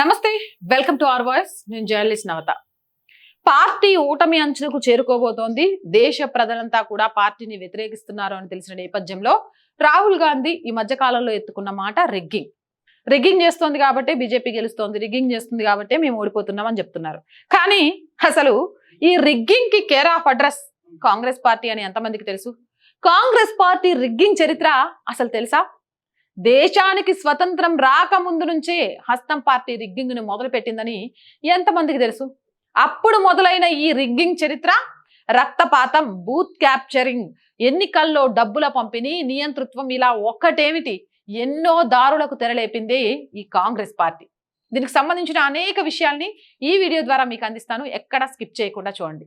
నమస్తే welcome to our voice. నేను journalist Navata. Party ఓటమి అంచులకు చేరుకోబోతోంది. దేశ ప్రజలంతా కూడా పార్టీని వ్యతిరేకిస్తున్నారు అని తెలిసిన నేపథ్యంలో రాహుల్ గాంధీ ఈ మధ్య కాలంలో ఎత్తుకున్న మాట రిగ్గింగ్. రిగ్గింగ్ చేస్తోంది కాబట్టి బీజేపీ గెలుస్తోంది రిగ్గింగ్ చేస్తుంది కాబట్టి మేము ఓడిపోతున్నాం అని చెప్తున్నారు. కానీ అసలు ఈ రిగ్గింగ్కి care of address Congress party అని ఎంతమందికి తెలుసు? కాంగ్రెస్ పార్టీ రిగ్గింగ్ చరిత్ర అసలు తెలుసా? దేశానికి స్వతంత్రం రాకముందు నుంచే హస్తం పార్టీ రిగ్గింగ్ను మొదలుపెట్టిందని ఎంతమందికి తెలుసు? అప్పుడు మొదలైన ఈ రిగ్గింగ్ చరిత్ర రక్తపాతం బూత్ క్యాప్చరింగ్ ఎన్నికల్లో డబ్బుల పంపిణీ నియంతృత్వం ఇలా ఒక్కటేమిటి? ఎన్నో దారులకు తెరలేపింది ఈ కాంగ్రెస్ పార్టీ. దీనికి సంబంధించిన అనేక విషయాల్ని ఈ వీడియో ద్వారా మీకు అందిస్తాను. ఎక్కడా స్కిప్ చేయకుండా చూడండి.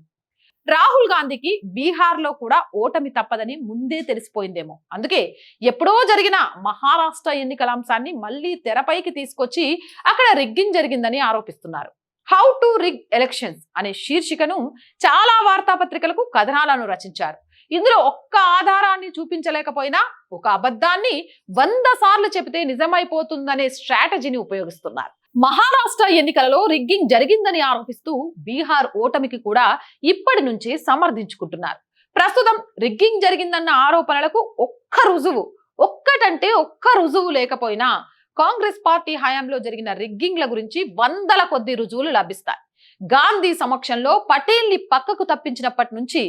రాహుల్ గాంధీకి బీహార్లో కూడా ఓటమి తప్పదని ముందే తెలిసిపోయిందేమో. అందుకే ఎప్పుడో జరిగిన మహారాష్ట్ర ఎన్నికల అంశాన్ని మళ్ళీ తెరపైకి తీసుకొచ్చి అక్కడ రిగ్గింగ్ జరిగిందని ఆరోపిస్తున్నారు. హౌ టు రిగ్ ఎలక్షన్స్ అనే శీర్షికను చాలా వార్తాపత్రికలకు కథనాలను రచించారు. ఇందులో ఒక్క ఆధారాన్ని చూపించలేకపోయినా ఒక అబద్ధాన్ని వంద సార్లు చెబితే నిజమైపోతుందనే స్ట్రాటజీని ఉపయోగిస్తున్నారు. మహారాష్ట్ర ఎన్నికలలో రిగ్గింగ్ జరిగిందని ఆరోపిస్తూ బీహార్ ఓటమికి కూడా ఇప్పటి నుంచే సమర్థించుకుంటున్నారు. ప్రస్తుతం రిగ్గింగ్ జరిగిందన్న ఆరోపణలకు ఒక్క రుజువు ఒక్కటంటే ఒక్క రుజువు లేకపోయినా కాంగ్రెస్ పార్టీ హయాంలో జరిగిన రిగ్గింగ్ల గురించి వందల కొద్ది రుజువులు లభిస్తాయి. గాంధీ సమక్షంలో పటేల్ని పక్కకు తప్పించినప్పటి నుంచి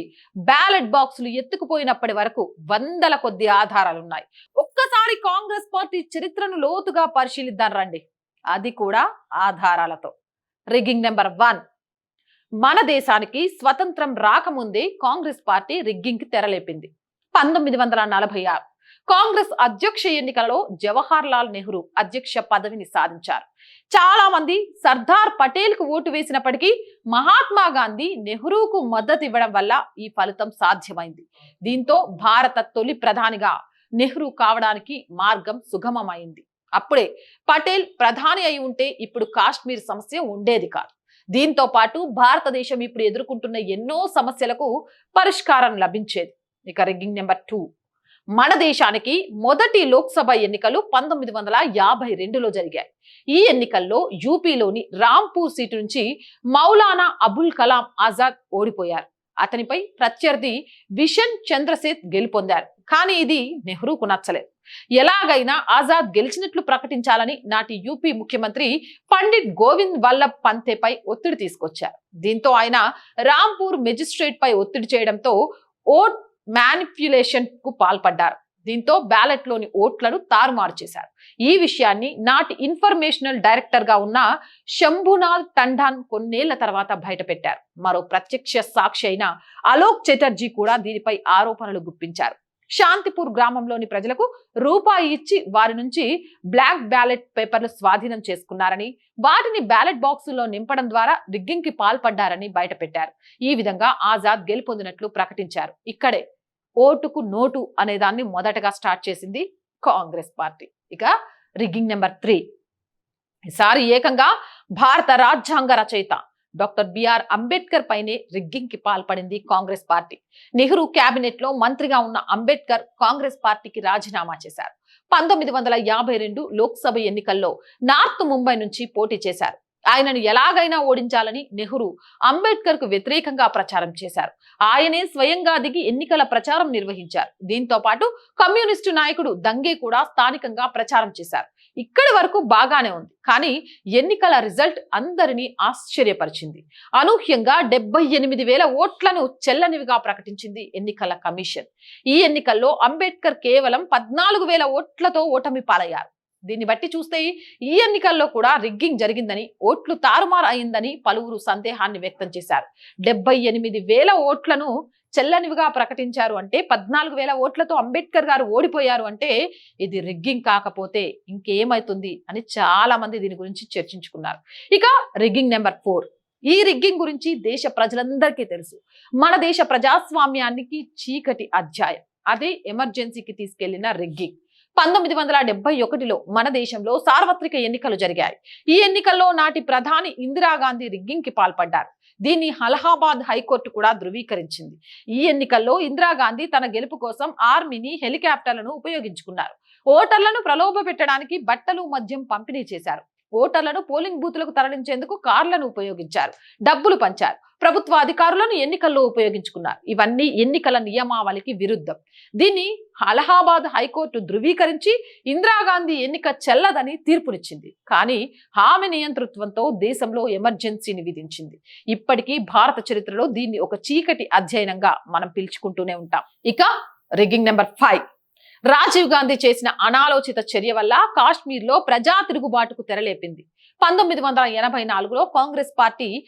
బ్యాలెట్ బాక్సులు ఎత్తుకుపోయినప్పటి వరకు వందల కొద్ది ఆధారాలున్నాయి. ఒక్కసారి కాంగ్రెస్ పార్టీ చరిత్రను లోతుగా పరిశీలిద్దాం రండి. అది కూడా ఆధారాలతో. Rigging number one. మన దేశానికి స్వతంత్రం రాకముందే కాంగ్రెస్ పార్టీ రిగ్గింగ్కి తెరలేపింది. పంతొమ్మిది వందల నలభై ఆరు. కాంగ్రెస్ అధ్యక్ష ఎన్నికలలో జవహర్ లాల్ నెహ్రూ అధ్యక్ష పదవిని సాధించారు. చాలా మంది సర్దార్ పటేల్కు ఓటు వేసినప్పటికీ మహాత్మా గాంధీ నెహ్రూకు మద్దతు ఇవ్వడం వల్ల ఈ ఫలితం సాధ్యమైంది. దీంతో భారత తొలి ప్రధానిగా నెహ్రూ కావడానికి మార్గం సుగమమైంది. అప్పుడే పటేల్ ప్రధాని అయి ఉంటే ఇప్పుడు కాశ్మీర్ సమస్య ఉండేది కాదు. దీంతో పాటు భారతదేశం ఇప్పుడు ఎదుర్కొంటున్న ఎన్నో సమస్యలకు పరిష్కారం లభించేది. ఇక రిగ్గింగ్ నెంబర్ టూ. మన దేశానికి మొదటి లోక్సభ ఎన్నికలు పంతొమ్మిది వందల యాభై రెండులో జరిగాయి. ఈ ఎన్నికల్లో యూపీలోని రాంపూర్ సీటు నుంచి మౌలానా అబుల్ కలాం ఆజాద్ ఓడిపోయారు. అతనిపై ప్రత్యర్థి విషన్ చంద్రసేత్ గెలుపొందారు. కానీ ఇది నెహ్రూకు నచ్చలేదు. ఎలాగైనా ఆజాద్ గెలిచినట్లు ప్రకటించాలని నాటి యూపీ ముఖ్యమంత్రి పండిట్ గోవింద్ వల్లభ్ పంతేపై ఒత్తిడి తీసుకొచ్చారు. దీంతో ఆయన రాంపూర్ మెజిస్ట్రేట్ పై ఒత్తిడి చేయడంతో ఓట్ మ్యానిప్యులేషన్కు పాల్పడ్డారు. దీంతో బ్యాలెట్లోని ఓట్లను తారుమారు చేశారు. ఈ విషయాన్ని నాటి ఇన్ఫర్మేషనల్ డైరెక్టర్గా ఉన్న శంభునాథ్ టండాన్ కొన్నేళ్ళ తర్వాత బయటపెట్టారు. మరో ప్రత్యక్ష సాక్షి అయిన అలోక్ చటర్జీ కూడా దీనిపై ఆరోపణలు గుప్పించారు. శాంతిపూర్ గ్రామంలోని ప్రజలకు రూపాయి ఇచ్చి వారి నుంచి బ్లాక్ బ్యాలెట్ పేపర్లు స్వాధీనం చేసుకున్నారని వాటిని బ్యాలెట్ బాక్సుల్లో నింపడం ద్వారా రిగ్గింగ్కి పాల్పడ్డారని బయటపెట్టారు. ఈ విధంగా ఆజాద్ గెలుపొందినట్లు ప్రకటించారు. ఇక్కడే ఓటుకు నోటు అనే దాన్ని మొదటగా స్టార్ట్ చేసింది కాంగ్రెస్ పార్టీ. ఇక రిగ్గింగ్ నెంబర్ త్రీ. ఈసారి ఏకంగా భారత రాజ్యాంగ రచయిత డాక్టర్ బిఆర్ అంబేద్కర్ పైనే రిగ్గింగ్కి పాల్పడింది కాంగ్రెస్ పార్టీ. నెహ్రూ కేబినెట్లో మంత్రిగా ఉన్న అంబేద్కర్ కాంగ్రెస్ పార్టీకి రాజీనామా చేశారు. పంతొమ్మిది వందల యాభై రెండు లోక్సభ ఎన్నికల్లో నార్త్ ముంబై నుంచి పోటీ చేశారు. ఆయనను ఎలాగైనా ఓడించాలని నెహ్రూ అంబేద్కర్కు వ్యతిరేకంగా ప్రచారం చేశారు. ఆయనే స్వయంగా దిగి ఎన్నికల ప్రచారం నిర్వహించారు. దీంతో పాటు కమ్యూనిస్టు నాయకుడు దంగే కూడా స్థానికంగా ప్రచారం చేశారు. ఇక్కడి వరకు బాగానే ఉంది. కానీ ఎన్నికల రిజల్ట్ అందరినీ ఆశ్చర్యపరిచింది. అనూహ్యంగా డెబ్బై ఎనిమిది వేల ఓట్లను చెల్లనివిగా ప్రకటించింది ఎన్నికల కమిషన్. ఈ ఎన్నికల్లో అంబేద్కర్ కేవలం పద్నాలుగు వేల ఓట్లతో ఓటమి పాలయ్యారు. దీన్ని బట్టి చూస్తే ఈ ఎన్నికల్లో కూడా రిగ్గింగ్ జరిగిందని ఓట్లు తారుమారు అయిందని పలువురు సందేహాన్ని వ్యక్తం చేశారు. డెబ్బై ఎనిమిది వేల ఓట్లను చెల్లనివిగా ప్రకటించారు అంటే పద్నాలుగు వేల ఓట్లతో అంబేద్కర్ గారు ఓడిపోయారు అంటే ఇది రిగ్గింగ్ కాకపోతే ఇంకేమవుతుంది అని చాలా మంది దీని గురించి చర్చించుకున్నారు. ఇక రిగ్గింగ్ నెంబర్ ఫోర్. ఈ రిగ్గింగ్ గురించి దేశ ప్రజలందరికీ తెలుసు. మన దేశ ప్రజాస్వామ్యానికి చీకటి అధ్యాయం. అదే ఎమర్జెన్సీకి తీసుకెళ్ళిన రిగ్గింగ్. పంతొమ్మిది వందల డెబ్బై ఒకటిలో మన దేశంలో సార్వత్రిక ఎన్నికలు జరిగాయి. ఈ ఎన్నికల్లో నాటి ప్రధాని ఇందిరాగాంధీ రిగ్గింగ్కి పాల్పడ్డారు. దీన్ని అలహాబాద్ హైకోర్టు కూడా ధృవీకరించింది. ఈ ఎన్నికల్లో ఇందిరాగాంధీ తన గెలుపు కోసం ఆర్మీని హెలికాప్టర్లను ఉపయోగించుకున్నారు. ఓటర్లను ప్రలోభ పెట్టడానికి బట్టలు మద్యం పంపిణీ చేశారు. ఓటర్లను పోలింగ్ బూత్లకు తరలించేందుకు కార్లను ఉపయోగించారు. డబ్బులు పంచారు. ప్రభుత్వ అధికారులను ఎన్నికల్లో ఉపయోగించుకున్నారు. ఇవన్నీ ఎన్నికల నియమావళికి విరుద్ధం. దీన్ని అలహాబాద్ హైకోర్టు ధృవీకరించి ఇందిరాగాంధీ ఎన్నిక చెల్లదని తీర్పునిచ్చింది. కానీ హామీ నియంతృత్వంతో దేశంలో ఎమర్జెన్సీని విధించింది. ఇప్పటికీ భారత చరిత్రలో దీన్ని ఒక చీకటి అధ్యయనంగా మనం పిలుచుకుంటూనే ఉంటాం. ఇక rigging number five. Rajiv Gandhi చేసిన అనాలోచిత చర్య వల్ల కాశ్మీర్లో ప్రజా తిరుగుబాటుకు తెరలేపింది. పంతొమ్మిది వందల ఎనభై నాలుగులో కాంగ్రెస్ పార్టీ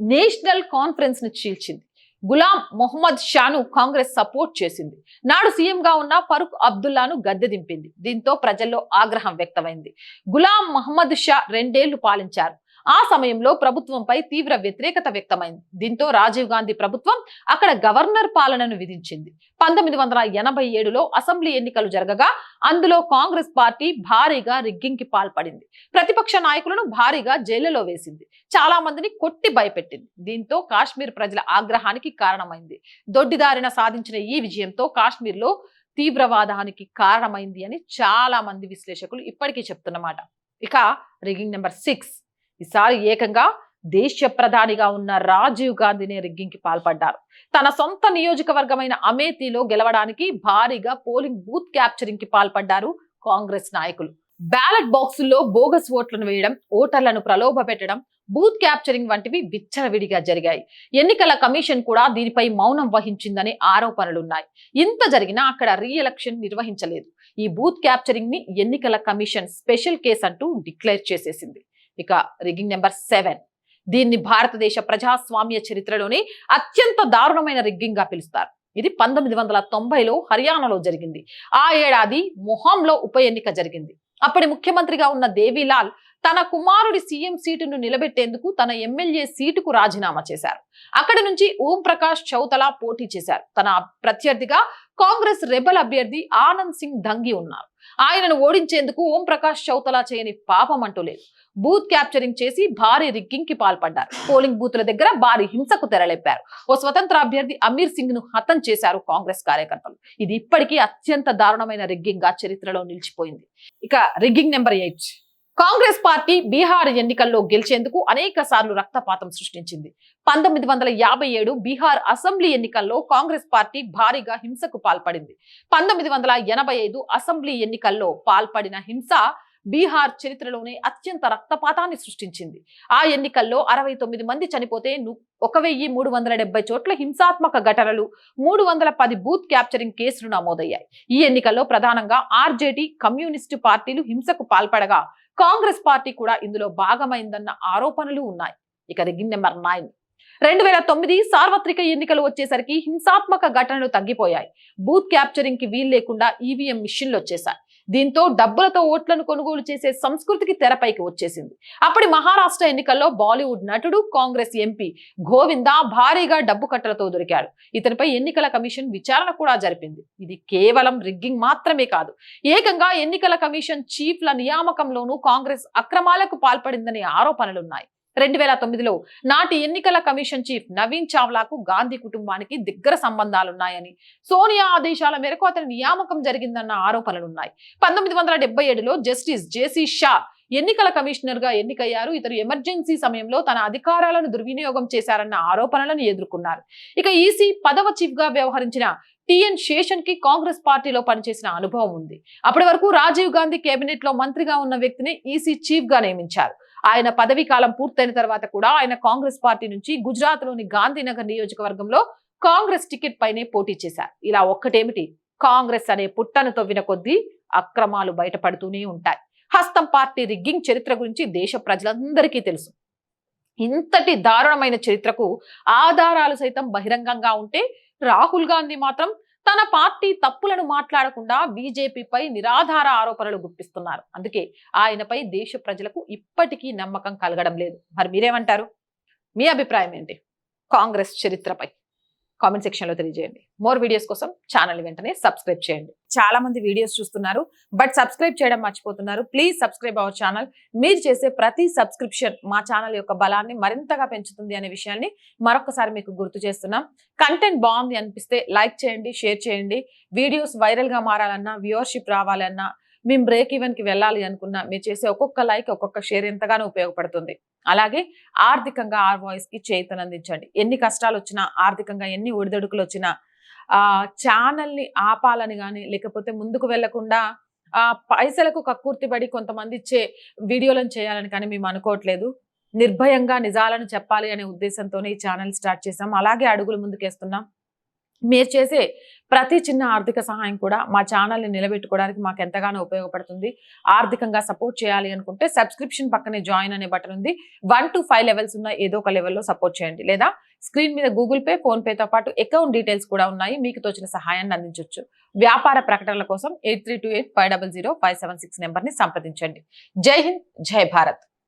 నేషనల్ కాన్ఫరెన్స్ని చీల్చింది. గులాం మొహమ్మద్ షాను కాంగ్రెస్ సపోర్ట్ చేసింది. నాడు సీఎంగా ఉన్న ఫరూక్ అబ్దుల్లాను గద్దె దింపింది. దీంతో ప్రజల్లో ఆగ్రహం వ్యక్తమైంది. గులాం మహమ్మద్ షా రెండేళ్ళు పాలించారు. ఆ సమయంలో ప్రభుత్వంపై తీవ్ర వ్యతిరేకత వ్యక్తమైంది. దీంతో రాజీవ్ గాంధీ ప్రభుత్వం అక్కడ గవర్నర్ పాలనను విధించింది. పంతొమ్మిది వందల ఎనభై ఏడులో అసెంబ్లీ ఎన్నికలు జరగగా అందులో కాంగ్రెస్ పార్టీ భారీగా రిగ్గింగ్కి పాల్పడింది. ప్రతిపక్ష నాయకులను భారీగా జైలులో వేసింది. చాలా మందిని కొట్టి భయపెట్టింది. దీంతో కాశ్మీర్ ప్రజల ఆగ్రహానికి కారణమైంది. దొడ్డిదారిన సాధించిన ఈ విజయంతో కాశ్మీర్లో తీవ్రవాదానికి కారణమైంది అని చాలా మంది విశ్లేషకులు ఇప్పటికీ చెప్తున్నమాట. ఇక రిగింగ్ నెంబర్ సిక్స్. ఈసారి ఏకంగా దేశ ప్రధానిగా ఉన్న రాజీవ్ గాంధీనే రిగ్గింగ్కి పాల్పడ్డారు. తన సొంత నియోజకవర్గమైన అమేథీలో గెలవడానికి భారీగా పోలింగ్ బూత్ క్యాప్చరింగ్కి పాల్పడ్డారు కాంగ్రెస్ నాయకులు. బ్యాలెట్ బాక్సుల్లో బోగస్ ఓట్లను వేయడం ఓటర్లను ప్రలోభ పెట్టడం బూత్ క్యాప్చరింగ్ వంటివి విచ్చలవిడిగా జరిగాయి. ఎన్నికల కమిషన్ కూడా దీనిపై మౌనం వహించిందనే ఆరోపణలున్నాయి. ఇంత జరిగినా అక్కడ రీఎలక్షన్ నిర్వహించలేదు. ఈ బూత్ క్యాప్చరింగ్ని ఎన్నికల కమిషన్ స్పెషల్ కేసు అంటూ డిక్లేర్ చేసేసింది. ఇక రిగింగ్ నెంబర్ సెవెన్. దీన్ని భారతదేశ ప్రజాస్వామ్య చరిత్రలోనే అత్యంత దారుణమైన రిగ్గింగ్గా పిలుస్తారు. ఇది పంతొమ్మిది వందల తొంభైలో హర్యానాలో జరిగింది. ఆ ఏడాది మొహంలో ఉప ఎన్నిక జరిగింది. అప్పటి ముఖ్యమంత్రిగా ఉన్న దేవీలాల్ తన కుమారుడి సీఎం సీటును నిలబెట్టేందుకు తన ఎమ్మెల్యే సీటుకు రాజీనామా చేశారు. అక్కడి నుంచి ఓం ప్రకాష్ చౌతలా పోటీ చేశారు. తన ప్రత్యర్థిగా కాంగ్రెస్ రెబల్ అభ్యర్థి ఆనంద్ సింగ్ దంగి ఉన్నారు. ఆయనను ఓడించేందుకు ఓంప్రకాష్ చౌతలా చేయని పాపం అంటూ లేదు. బూత్ క్యాప్చరింగ్ చేసి భారీ రిగ్గింగ్కి పాల్పడ్డారు. పోలింగ్ బూత్ల దగ్గర భారీ హింసకు తెరలేపారు. ఓ స్వతంత్ర అభ్యర్థి అమీర్ సింగ్ను హతం చేశారు కాంగ్రెస్ కార్యకర్తలు. ఇది ఇప్పటికీ అత్యంత దారుణమైన రిగ్గింగ్గా చరిత్రలో నిలిచిపోయింది. ఇక rigging number eight. Congress party Bihar ఎన్నికల్లో గెలిచేందుకు అనేక సార్లు రక్తపాతం సృష్టించింది. పంతొమ్మిది వందల యాభై ఏడు బీహార్ అసెంబ్లీ ఎన్నికల్లో కాంగ్రెస్ పార్టీ భారీగా హింసకు పాల్పడింది. పంతొమ్మిది వందల ఎనభై ఐదు అసెంబ్లీ ఎన్నికల్లో పాల్పడిన హింస బీహార్ చరిత్రలోనే అత్యంత రక్తపాతాన్ని సృష్టించింది. ఆ ఎన్నికల్లో అరవై తొమ్మిది మంది చనిపోతే ఒక వెయ్యి మూడు వందల డెబ్బై చోట్ల హింసాత్మక ఘటనలు మూడు వందల పది బూత్ క్యాప్చరింగ్ కేసులు నమోదయ్యాయి. ఈ ఎన్నికల్లో ప్రధానంగా ఆర్జేడీ కమ్యూనిస్టు పార్టీలు హింసకు పాల్పడగా కాంగ్రెస్ పార్టీ కూడా ఇందులో భాగమైందన్న ఆరోపణలు ఉన్నాయి. ఇక రిగిన్ నెంబర్ నైన్ రెండు వేల తొమ్మిది సార్వత్రిక ఎన్నికలు వచ్చేసరికి హింసాత్మక ఘటనలు తగ్గిపోయాయి. బూత్ క్యాప్చరింగ్కి వీలు లేకుండా ఈవీఎం మిషన్లు వచ్చేసాయి దీంతో డబ్బులతో ఓట్లను కొనుగోలు చేసే సంస్కృతికి తెరపైకి వచ్చేసింది. అప్పటి మహారాష్ట్ర ఎన్నికల్లో బాలీవుడ్ నటుడు కాంగ్రెస్ ఎంపీ గోవిందా భారీగా డబ్బు కట్టలతో దొరికాడు. ఇతనిపై ఎన్నికల కమిషన్ విచారణ కూడా జరిపింది. ఇది కేవలం రిగ్గింగ్ మాత్రమే కాదు. ఏకంగా ఎన్నికల కమిషన్ చీఫ్ల నియామకంలోనూ కాంగ్రెస్ అక్రమాలకు పాల్పడిందనే ఆరోపణలున్నాయి. రెండు వేల తొమ్మిదిలో నాటి ఎన్నికల కమిషన్ చీఫ్ నవీన్ చావ్లాకు గాంధీ కుటుంబానికి దగ్గర సంబంధాలున్నాయని. సోనియా ఆదేశాల మేరకు అతని నియామకం జరిగిందన్న ఆరోపణలున్నాయి. పంతొమ్మిది వందల డెబ్బై ఏడులో జస్టిస్ జేసీ షా ఎన్నికల కమిషనర్గా ఎన్నికయ్యారు. ఇతరు ఎమర్జెన్సీ సమయంలో తన అధికారాలను దుర్వినియోగం చేశారన్న ఆరోపణలను ఎదుర్కొన్నారు. ఇక ఈసీ పదవ చీఫ్గా వ్యవహరించిన టిఎన్ శేషన్కి కాంగ్రెస్ పార్టీలో పనిచేసిన అనుభవం ఉంది. అప్పటి వరకు రాజీవ్ గాంధీ కేబినెట్లో మంత్రిగా ఉన్న వ్యక్తిని ఈసీ చీఫ్గా నియమించారు. ఆయన పదవీ కాలం పూర్తయిన తర్వాత కూడా ఆయన కాంగ్రెస్ పార్టీ నుంచి గుజరాత్లోని గాంధీనగర్ నియోజకవర్గంలో కాంగ్రెస్ టికెట్ పైనే పోటీ చేశారు. ఇలా ఒక్కటేమిటి? కాంగ్రెస్ అనే పుట్టను తవ్విన కొద్దీ అక్రమాలు బయటపడుతూనే ఉంటాయి. హస్తం పార్టీ రిగ్గింగ్ చరిత్ర గురించి దేశ ప్రజలందరికీ తెలుసు. ఇంతటి దారుణమైన చరిత్రకు ఆధారాలు సైతం బహిరంగంగా ఉంటే రాహుల్ గాంధీ మాత్రం తన పార్టీ తప్పులను మాట్లాడకుండా బీజేపీపై నిరాధార ఆరోపణలు గుప్పిస్తున్నారు. అందుకే ఆయనపై దేశ ప్రజలకు ఇప్పటికీ నమ్మకం కలగడం లేదు. మరి మీరేమంటారు? మీ అభిప్రాయం ఏంటి? కాంగ్రెస్ చరిత్రపై. కామెంట్ సెక్షన్లో తెలియజేయండి. మోర్ వీడియోస్ కోసం ఛానల్ వెంటనే సబ్స్క్రైబ్ చేయండి. చాలా మంది వీడియోస్ చూస్తున్నారు బట్ సబ్స్క్రైబ్ చేయడం మర్చిపోతున్నారు. Please subscribe our channel. మీరు చేసే ప్రతి సబ్స్క్రిప్షన్ మా ఛానల్ యొక్క బలాన్ని మరింతగా పెంచుతుంది అనే విషయాన్ని మరొకసారి మీకు గుర్తు చేస్తున్నాం. కంటెంట్ బాగుంది అనిపిస్తే లైక్ చేయండి షేర్ చేయండి. వీడియోస్ వైరల్గా మారాలన్నా వ్యూవర్షిప్ రావాలన్నా మేము బ్రేక్ ఈవెన్కి వెళ్ళాలి అనుకున్నా మీరు చేసే ఒక్కొక్క లైక్ ఒక్కొక్క షేర్ ఎంతగానో ఉపయోగపడుతుంది. అలాగే ఆర్థికంగా ఆర్ వాయిస్కి చేతనందించండి. ఎన్ని కష్టాలు వచ్చినా ఆర్థికంగా ఎన్ని ఒడిదొడుకులు వచ్చినా ఆ ఆపాలని కానీ లేకపోతే ముందుకు వెళ్ళకుండా ఆ పైసలకు కక్కుర్తిపడి కొంతమంది ఇచ్చే వీడియోలను చేయాలని కానీ మేము అనుకోవట్లేదు. నిర్భయంగా నిజాలను చెప్పాలి అనే ఉద్దేశంతోనే ఈ ఛానల్ స్టార్ట్ చేసాం అలాగే అడుగులు ముందుకేస్తున్నాం. మీరు చేసే ప్రతి చిన్న ఆర్థిక సహాయం కూడా మా ఛానల్ని నిలబెట్టుకోవడానికి మాకు ఎంతగానో ఉపయోగపడుతుంది. ఆర్థికంగా సపోర్ట్ చేయాలి అనుకుంటే సబ్స్క్రిప్షన్ పక్కనే జాయిన్ అనే బటన్ ఉంది. వన్ టు ఫైవ్ లెవెల్స్ ఉన్న ఏదో ఒక లెవెల్లో సపోర్ట్ చేయండి. లేదా స్క్రీన్ మీద గూగుల్ పే ఫోన్ పేతో పాటు అకౌంట్ డీటెయిల్స్ కూడా ఉన్నాయి. మీకు తోచిన సహాయాన్ని అందించవచ్చు వ్యాపార ప్రకటనల కోసం eight three two eight five double zero five seven six నెంబర్ని సంప్రదించండి. జై హింద్ జై భారత్.